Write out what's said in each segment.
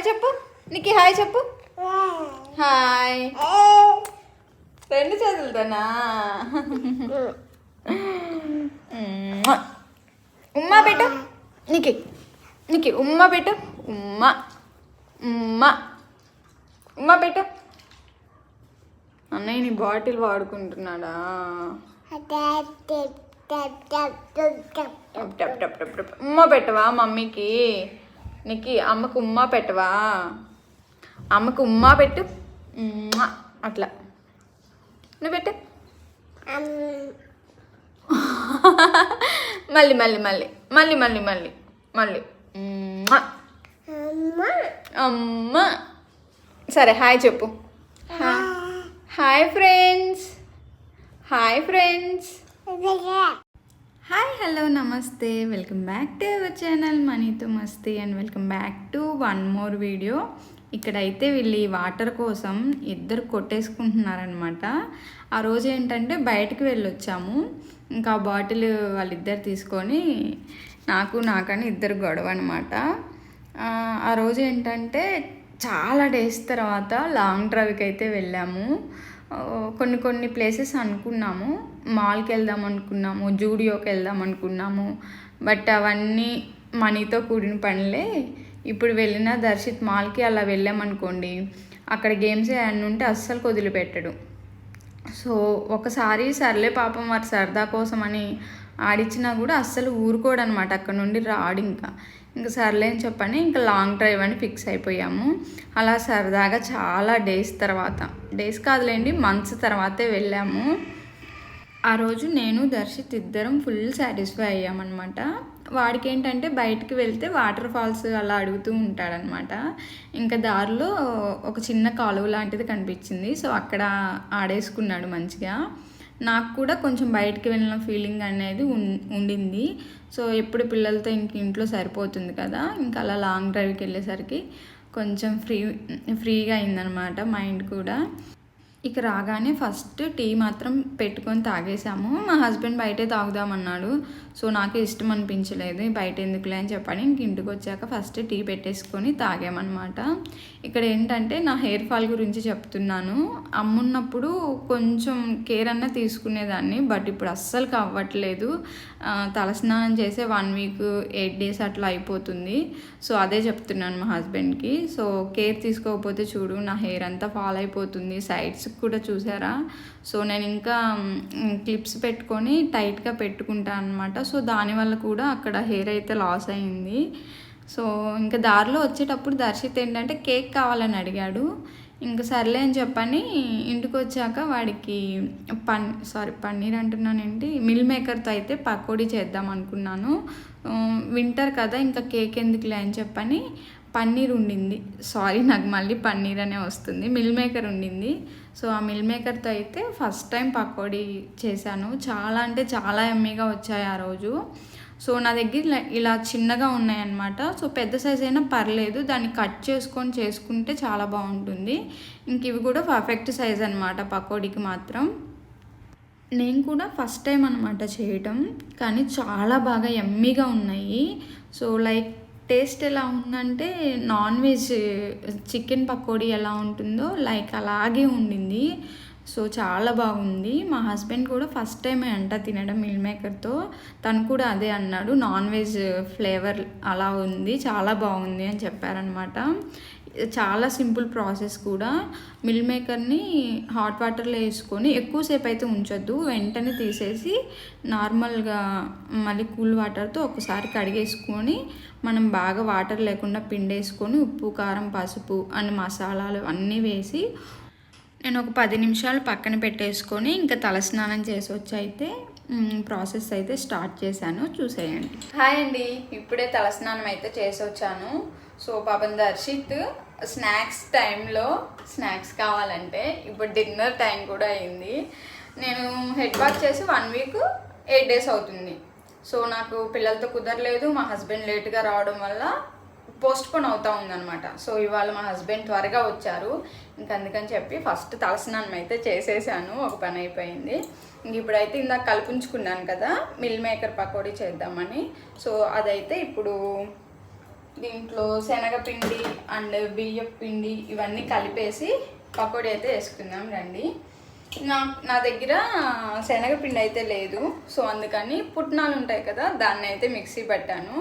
Hi చెప్పు. నీకు hi చెప్పు. హాయ్. రెండు చేతులతోనా? ఉమ్మా. పెట్టు. నీకి నీకి ఉమ్మ పెట్టు. ఉమ్మ. ఉమ్మ. ఉమ్మ పెట్టు. అన్నయ్య నీ బాటిల్ వాడుకుంటున్నాడా. ఉమ్మ పెట్టవా మమ్మీకి? నీకు అమ్మకు ఉమ్మ పెట్టవా? అమ్మకు ఉమ్మ పెట్టు. అట్లా. నువ్వు పెట్టు. మళ్ళీ మళ్ళీ మళ్ళీ. మళ్ళీ మళ్ళీ మళ్ళీ. మళ్ళీ. అమ్మ. సరే హాయ్ చెప్పు. Hi friends. Hi friends. Hi hello నమస్తే welcome back to our channel మనీతో మస్తీ and welcome back to one more video ఇక్కడైతే వీళ్ళు ఈ వాటర్ కోసం ఇద్దరు కొట్టేసుకుంటున్నారనమాట ఆ రోజు ఏంటంటే బయటకు వెళ్ళొచ్చాము. ఇంకా ఆ బాటిల్ వాళ్ళిద్దరు తీసుకొని నాకు నాకని ఇద్దరు గొడవ అనమాట ఆ రోజు ఏంటంటే చాలా డేస్ తర్వాత లాంగ్ డ్రైవ్కి అయితే వెళ్ళాము. కొన్ని కొన్ని ప్లేసెస్ అనుకున్నాము. మాల్కి వెళ్దాం అనుకున్నాము జూడియోకి వెళ్దాం అనుకున్నాము. బట్ అవన్నీ మనీతో కూడిన పనులే. ఇప్పుడు వెళ్ళిన దర్శిత్ మాల్కి అలా వెళ్ళామనుకోండి అక్కడ గేమ్స్ ఏమన్నా ఉంటే అస్సలు వదిలిపెట్టడు. సో ఒకసారి సర్లే పాపం వారి సరదా కోసం అని ఆడిచ్చినా కూడా అస్సలు ఊరుకోడు అనమాట అక్కడ నుండి రాడు ఇంకా. ఇంకా సర్లే అని చెప్పని ఇంకా లాంగ్ డ్రైవ్ అని ఫిక్స్ అయిపోయాము. అలా సరదాగా చాలా డేస్ తర్వాత డేస్ కాదులేండి మంత్స్ తర్వాతే వెళ్ళాము. ఆ రోజు నేను దర్శిత్ ఇద్దరం ఫుల్ సాటిస్ఫై అయ్యామన్నమాట. వాడికి ఏంటంటే బయటికి వెళ్తే వాటర్ ఫాల్స్ అలా అడుగుతూ ఉంటాడనమాట ఇంకా దారిలో ఒక చిన్న కాలువ లాంటిది కనిపించింది. సో అక్కడ ఆడేసుకున్నాడు మంచిగా. నాకు కూడా కొంచెం బయటికి వెళ్ళిన ఫీలింగ్ అనేది ఉండింది. సో ఎప్పుడు పిల్లలతో ఇంక ఇంట్లో సరిపోతుంది కదా. ఇంకా అలా లాంగ్ డ్రైవ్కి వెళ్ళేసరికి కొంచెం ఫ్రీ ఫ్రీగా అయిందనమాట మైండ్ కూడా. ఇక రాగానే ఫస్ట్ టీ మాత్రం పెట్టుకొని తాగేసాము. మా హస్బెండ్ బయటే తాగుదామన్నాడు. సో నాకు ఇష్టం అనిపించలేదు. బయట ఎందుకులే అని చెప్పని ఇంక ఇంటికి వచ్చాక ఫస్ట్ టీ పెట్టేసుకొని తాగామన్నమాట. ఇక్కడ ఏంటంటే నా హెయిర్ ఫాల్ గురించి చెప్తున్నాను. అమ్మున్నప్పుడు కొంచెం కేర్ అన్న తీసుకునేదాన్ని బట్ ఇప్పుడు అస్సలు అవ్వట్లేదు తలస్నానం చేసే వన్ వీక్ ఎయిట్ డేస్ అట్లా అయిపోతుంది. సో అదే చెప్తున్నాను మా హస్బెండ్కి సో కేర్ తీసుకోకపోతే చూడు నా హెయిర్ అంతా ఫాల్ అయిపోతుంది. సైడ్స్ కూడా చూసారా? సో నేను ఇంకా క్లిప్స్ పెట్టుకొని టైట్గా పెట్టుకుంటాను అనమాట సో దానివల్ల కూడా అక్కడ హెయిర్ అయితే లాస్ అయింది. సో ఇంకా దారిలో వచ్చేటప్పుడు దర్శిత్ ఏంటంటే కేక్ కావాలని అడిగాడు. ఇంకా సర్లే అని చెప్పని ఇంటికి వచ్చాక వాడికి పన్ సారీ పన్నీర్ అంటున్నానేంటి మిల్ మేకర్తో అయితే పకోడీ చేద్దాం అనుకున్నాను. వింటర్ కదా ఇంకా కేక్ ఎందుకులే అని చెప్పని పన్నీర్ ఉండింది. సారీ నాకు మళ్ళీ పన్నీర్ అనే వస్తుంది. మిల్ మేకర్ ఉండింది. సో ఆ మిల్ మేకర్తో అయితే ఫస్ట్ టైం పకోడీ చేశాను. చాలా అంటే చాలా ఎమ్మీగా వచ్చాయి ఆ రోజు. సో నా దగ్గర ఇలా- ఇలా చిన్నగా ఉన్నాయన్నమాట. సో పెద్ద సైజ్ అయినా పర్లేదు. దాన్ని కట్ చేసుకొని చేసుకుంటే చాలా బాగుంటుంది. ఇంక ఇవి కూడా పర్ఫెక్ట్ సైజ్ అనమాట పకోడీకి మాత్రం. నేను కూడా ఫస్ట్ టైం అనమాట చేయటం. కానీ చాలా బాగా ఎమ్మీగా ఉన్నాయి. సో లైక్ టేస్ట్ ఎలా ఉందంటే నాన్ వెజ్ చికెన్ పకోడీ ఎలా ఉంటుందో లైక్ అలాగే ఉండింది. సో చాలా బాగుంది. మా హస్బెండ్ కూడా ఫస్ట్ టైం అంట తినడం మిల్ మేకర్తో. తను కూడా అదే అన్నాడు. నాన్ వెజ్ ఫ్లేవర్ అలా ఉంది. చాలా బాగుంది అని చెప్పారనమాట చాలా సింపుల్ ప్రాసెస్ కూడా. మిల్ మేకర్ని హాట్ వాటర్లో వేసుకొని ఎక్కువసేపు అయితే ఉంచొద్దు. వెంటనే తీసేసి నార్మల్గా మళ్ళీ కూల్ వాటర్తో ఒకసారి కడిగేసుకొని మనం బాగా వాటర్ లేకుండా పిండేసుకొని ఉప్పు కారం పసుపు అండ్ మసాలాలు అన్నీ వేసి నేను ఒక పది నిమిషాలు పక్కన పెట్టేసుకొని ఇంకా తలస్నానం చేసి వచ్చి అయితే ప్రాసెస్ అయితే స్టార్ట్ చేశాను. చూసేయండి. హాయ్ అండి. ఇప్పుడే తలస్నానం అయితే చేసి వచ్చాను. సో పాపం దర్శిత్ స్నాక్స్ టైంలో స్నాక్స్ కావాలంటే ఇప్పుడు డిన్నర్ టైం కూడా అయింది. నేను హెడ్ వాష్ చేసి వన్ వీక్ ఎయిట్ డేస్ అవుతుంది. సో నాకు పిల్లలతో కుదరలేదు మా హస్బెండ్ లేట్గా రావడం వల్ల పోస్ట్పోన్ అవుతూ అవుతా ఉందన్నమాట. సో ఇవాళ మా హస్బెండ్ త్వరగా వచ్చారు. ఇంక అందుకని చెప్పి ఫస్ట్ తలస్నానం అయితే చేసేసాను ఒక పని అయిపోయింది. ఇంక ఇప్పుడైతే ఇందాక కల్పించుకున్నాను కదా మిల్ మేకర్ పకోడీ చేద్దామని. సో అదైతే ఇప్పుడు దీంట్లో శనగపిండి అండ్ బియ్యం పిండి ఇవన్నీ కలిపేసి పకోడీ అయితే వేసుకుందాం రండి. నా నా దగ్గర శనగపిండి అయితే లేదు. సో అందుకని పుట్నాలు ఉంటాయి కదా దాన్ని అయితే మిక్సీ పట్టాను.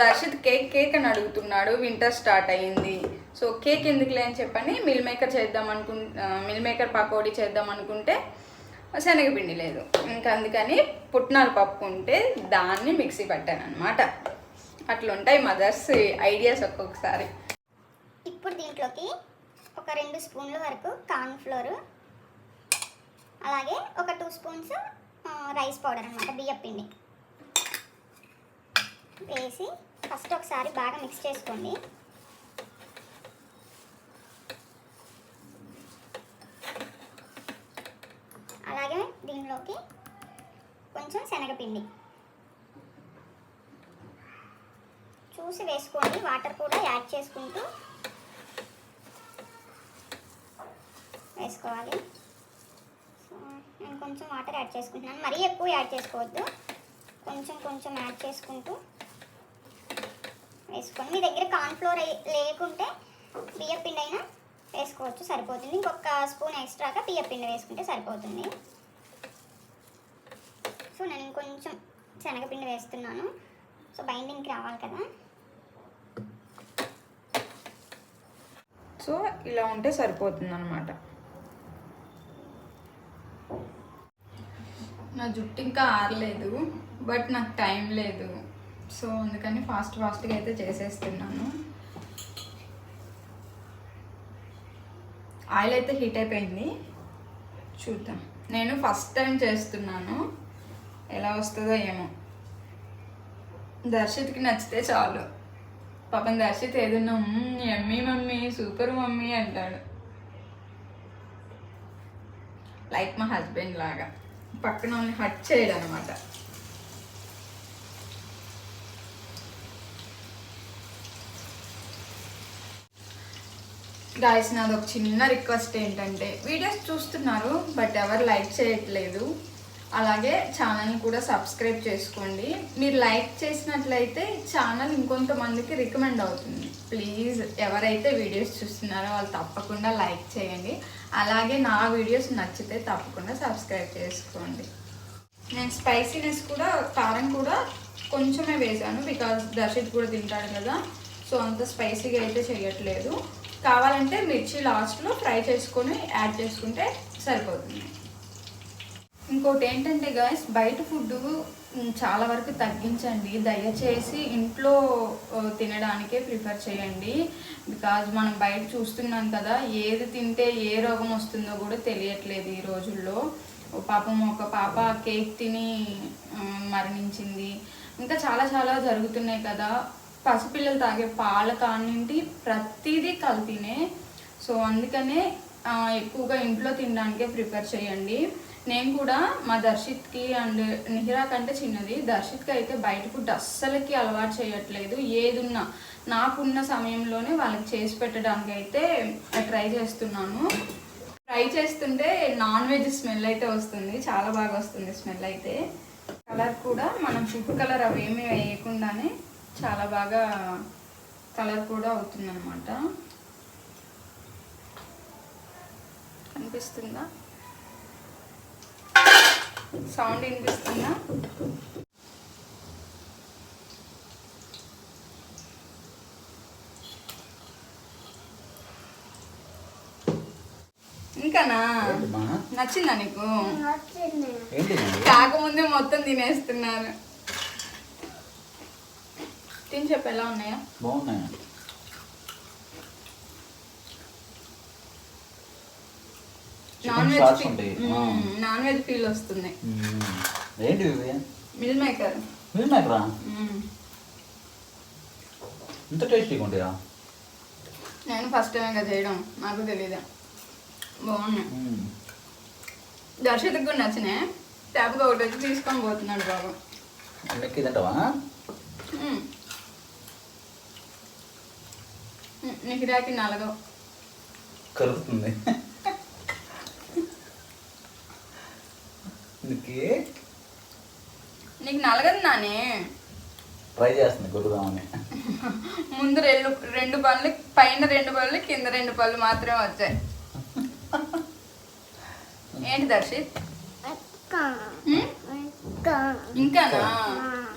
దర్శిత్ కేక్ కేక్ అని అడుగుతున్నాడు వింటర్ స్టార్ట్ అయ్యింది సో కేక్ ఎందుకులే అని చెప్పని మిల్ మేకర్ చేద్దాం అనుకు మిల్ మేకర్ పకోడీ చేద్దాం అనుకుంటే శనగపిండి లేదు. ఇంకా అందుకని పుట్నాలు పప్పు ఉంటే దాన్ని మిక్సీ పట్టాను అనమాట అట్లుంటాయి మదర్స్ ఐడియాస్ ఒక్కొక్కసారి. ఇప్పుడు దీంట్లోకి ఒక రెండు స్పూన్ల వరకు కార్న్ ఫ్లోర్ అలాగే ఒక టూ స్పూన్స్ రైస్ పౌడర్ అనమాట బియ్యం పిండి. వేసి ఫస్ట్ ఒకసారి బాగా మిక్స్ చేసుకోండి. అలాగే దీనిలోకి కొంచెం శనగపిండి. చూసి వేసుకోండి వాటర్ కూడా యాడ్ చేసుకుంటూ వేసుకోవాలి. సో నేను కొంచెం వాటర్ యాడ్ చేసుకుంటున్నాను. మరీ ఎక్కువ యాడ్ చేసుకోవద్దు. కొంచెం కొంచెం యాడ్ చేసుకుంటూ వేసుకోండి. మీ దగ్గర కార్న్ఫ్లోర్ లేకుంటే బియ్య పిండి అయినా వేసుకోవచ్చు సరిపోతుంది. ఇంకొక స్పూన్ ఎక్స్ట్రాగా బియ్యపిండి వేసుకుంటే సరిపోతుంది. సో నేను ఇంకొంచెం శనగపిండి వేస్తున్నాను. సో బైండింగ్కి రావాలి కదా. సో ఇలా ఉంటే సరిపోతుంది అనమాట నా జుట్టు ఇంకా ఆరలేదు బట్ నాకు టైం లేదు. సో అందుకని ఫాస్ట్ ఫాస్ట్గా అయితే చేసేస్తున్నాను. ఆయిల్ అయితే హీట్ అయిపోయింది. చూద్దాం. నేను ఫస్ట్ టైం చేస్తున్నాను. ఎలా వస్తుందో ఏమో. దర్శిత్కి నచ్చితే చాలు. పాపం దర్శిత్ ఏదన్నా ఎమ్మీ మమ్మీ సూపర్ మమ్మీ అంటాడు. లైక్ మా హస్బెండ్ లాగా. పక్కన వాళ్ళని హట్ చేయడం అనమాట గాయస్ నాది ఒక చిన్న రిక్వెస్ట్ ఏంటంటే వీడియోస్ చూస్తున్నారు బట్ ఎవరు లైక్ చేయట్లేదు. అలాగే ఛానల్ని కూడా సబ్స్క్రైబ్ చేసుకోండి. మీరు లైక్ చేసినట్లయితే ఛానల్ ఇంకొంతమందికి రికమెండ్ అవుతుంది. ప్లీజ్ ఎవరైతే వీడియోస్ చూస్తున్నారో వాళ్ళు తప్పకుండా లైక్ చేయండి. అలాగే నా వీడియోస్ నచ్చితే తప్పకుండా సబ్స్క్రైబ్ చేసుకోండి. నేను స్పైసీనెస్ కూడా కారం కూడా కొంచెమే వేసాను బికాజ్ దర్శిత్ కూడా తింటాడు కదా. సో అంత స్పైసీగా అయితే చేయట్లేదు. కావాలంటే మిర్చి లాస్ట్లో ఫ్రై చేసుకొని యాడ్ చేసుకుంటే సరిపోతుంది. ఇంకోటి ఏంటంటే గాయస్ బయట ఫుడ్ చాలా వరకు తగ్గించండి. దయచేసి ఇంట్లో తినడానికే ప్రిఫర్ చేయండి. బికాజ్ మనం బయట చూస్తున్నాం కదా ఏది తింటే ఏ రోగం వస్తుందో కూడా తెలియట్లేదు ఈ రోజుల్లో. ఓ పాపం ఒక పాప కేక్ తిని మరణించింది. ఇంకా చాలా చాలా జరుగుతున్నాయి కదా. పసిపిల్లలు తాగే పాల కానింటి ప్రతిదీ కల్తీనే సో అందుకనే ఎక్కువగా ఇంట్లో తినడానికే ప్రిపేర్ చేయండి. నేను కూడా మా దర్శిత్కి అండ్ నిహిరా కంటే చిన్నది. దర్శిత్కి అయితే బయట ఫుడ్ అస్సలకి అలవాటు చేయట్లేదు. ఏదున్నా నాకున్న సమయంలోనే వాళ్ళకి చేసి పెట్టడానికి అయితే ట్రై చేస్తున్నాను. ట్రై చేస్తుంటే నాన్ వెజ్ స్మెల్ అయితే వస్తుంది. చాలా బాగా వస్తుంది స్మెల్ అయితే. కలర్ కూడా మనం ఫుడ్ కలర్ అవి ఏమీ వేయకుండానే చాలా బాగా కలర్ కూడా అవుతుంది అనమాట కనిపిస్తుందా? సౌండ్ వినిపిస్తుందా? ఇంకానా? నచ్చిందా నీకు? కాకముందే మొత్తం తినేస్తున్నారు. తిని చెప్పు ఎలా ఉన్నాయా? బాగున్నాయి చికెన్ షార్ట్స్ ఉంటాయి నాన్ వెజ్ ఫీల్ వస్తుంది. ఏంటి ఇవి? మిల్ మేకర్ మేకరా. ఇంత టేస్టీగా ఉంటాయా నేను ఫస్ట్ టైం ఇంకా చేయడం. నాకు తెలీదు. బాగున్నాయి. దర్శకుడికి కూడా నచ్చినాయి ట్యాబ్గా ఒకటి వచ్చి తీసుకొని పోతున్నాడు బాబు. మెక్కి తింటావా. మ్మ్, నిహిరాకి నలగవు. కలుపుతుంది నీకు? నీకు నలగదు నానే. ట్రై చేస్తుంది కొడుదామని ముందు రెండు రెండు పళ్ళు పైన రెండు పళ్ళు కింద రెండు పళ్ళు మాత్రమే వచ్చాయి. ఏంటి దర్శిత్? ఇంకానా?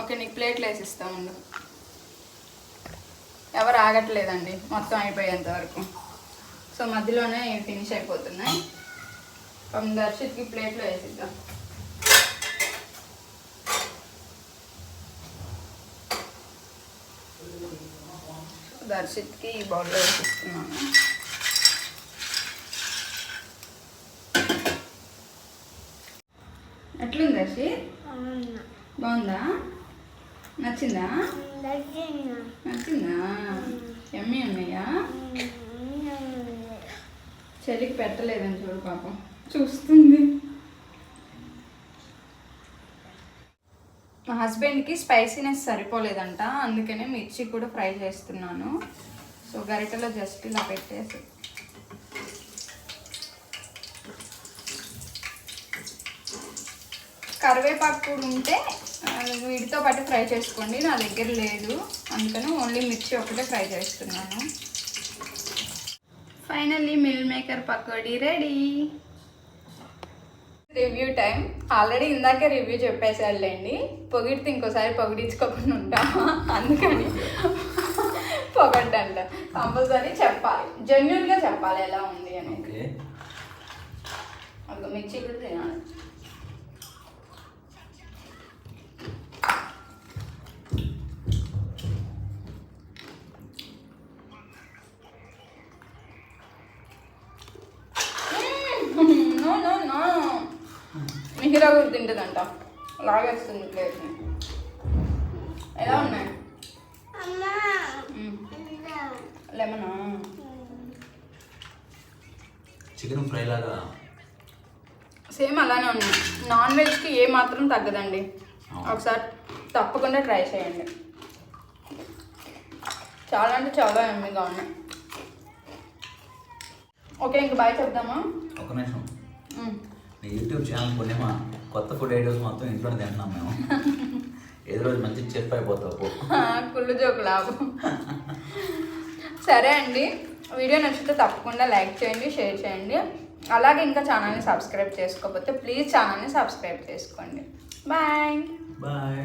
ఓకే నీకు ప్లేట్లు వేసి ఇస్తా ముందు. ఎవరు ఆగట్లేదండి మొత్తం అయిపోయేంత వరకు. సో మధ్యలోనే ఫినిష్ అయిపోతున్నాయి. దర్శిత్కి ప్లేట్లో వేసిద్దాం. దర్శిత్కి ఈ బౌల్లో వేసిస్తున్నాను ఎట్లుంది దర్శిత్ బాగుందా? నచ్చిందా? నచ్చిందా. ఎమ్మి అమ్మయ్యా. చెల్లికి పెట్టలేదని చూడు పాపం. చూస్తుంది. హస్బెండ్కి స్పైసీనెస్ సరిపోలేదంట. అందుకనే మిర్చి కూడా ఫ్రై చేస్తున్నాను. సో గరిటెలో జస్ట్ ఇలా పెట్టేసి. కరివేపాకు కూడా ఉంటే వీటితో పాటు ఫ్రై చేసుకోండి. నా దగ్గర లేదు. అందుకని ఓన్లీ మిర్చి ఒకటే ఫ్రై చేస్తున్నాను. Finally meal maker pakodi ready. Review time. Already ఇందాకే రివ్యూ చెప్పేసాడులేండి పొగిడితే ఇంకోసారి పొగిడించుకోకుండా ఉంటామా అందుకని పొగడ్డంట. కంపల్సరీ చెప్పాలి. జెన్యున్గా చెప్పాలి ఎలా ఉంది ఒక మిర్చి కూడా తినాలి. మిహిరా కూడా తింటుందంట. లాగేస్తుంది ప్లేట్ని ఎలా ఉన్నాయి? లెమనా? చికెన్ ఫ్రై లాగా. సేమ్ అలానే ఉన్నాయి నాన్ వెజ్కి ఏ మాత్రం తగ్గదండి. ఒకసారి తప్పకుండా ట్రై చేయండి. చాలా అంటే చాలా ఎమ్మిగా ఉన్నాయి. ఓకే ఇంక బాయ్ చెప్దామా? ఒక నిమిషం. నీ యూట్యూబ్ ఛానల్ కొన్ని మా కొత్త ఫుడ్ ఐడియాస్ మొత్తం ఇంట్లోనే తింటున్నాం మేము. ఏదో రోజు మంచి చెఫ్ అయిపోతావు. కుళ్ళు జోకు లాభం. సరే అండి. వీడియో నచ్చితే తప్పకుండా లైక్ చేయండి షేర్ చేయండి. అలాగే ఇంకా ఛానల్ని సబ్స్క్రైబ్ చేసుకోకపోతే ప్లీజ్ ఛానల్ని సబ్స్క్రైబ్ చేసుకోండి. బాయ్. బాయ్.